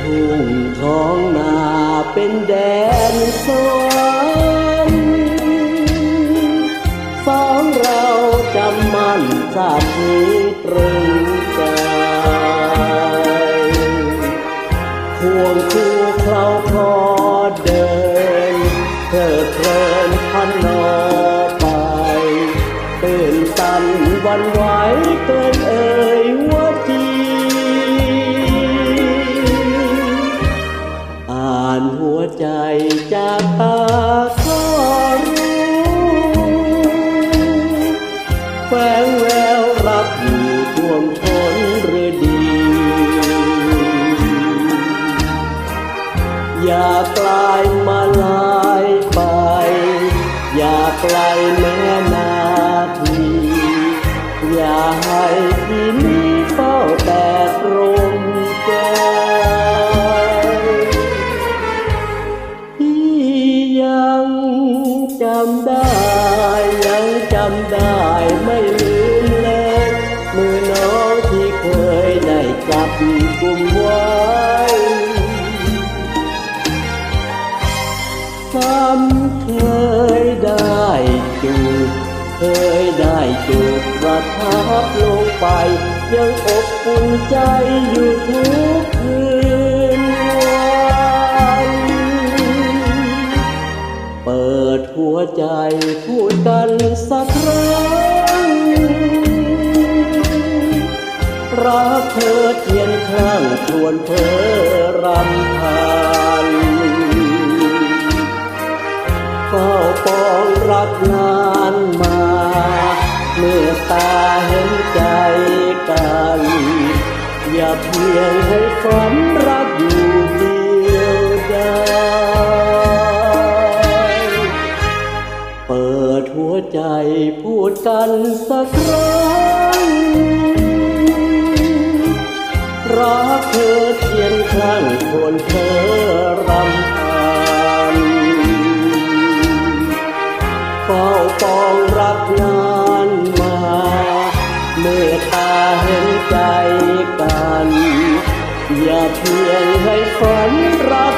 ทุ่งท้องนาเป็นแดนสวรรค์สองเราจำมั่นสาบซึ้งตรึงใจควงคู่เคล้าคลอเดินเพลิดเพลินพันนอไปตื่นตันวันไหวเกิ จากตาก็รู้แฝงแววรักอยู่ท่วมท้นฤดี อย่ากลายมาลายไป อย่าไกลแม้นาที อย่าให้ที่นี้เฝ้าำได้ไม่ลืมเลย มือน้องที่เคยได้จับกุมไว้ซ้ำเคยได้จูบเคยได้จูบประทับลงไป ยังอบอุ่นใจอยู่ทุกคืน พูดกันสักครั้ง รักเธอเทียนข้างชวนเธอรำพันเฝ้าปองรักนานมาเมื่อตาเห็นใจกัน อย่าเพียงให้ฝันรัก ใจพูดกันสักครั้ง รักเธอเทียนข้างควรเธอรำพันเฝ้าปองรักนานมา เมื่อตาเห็นใจกัน อย่าเพียงให้ฝันรัก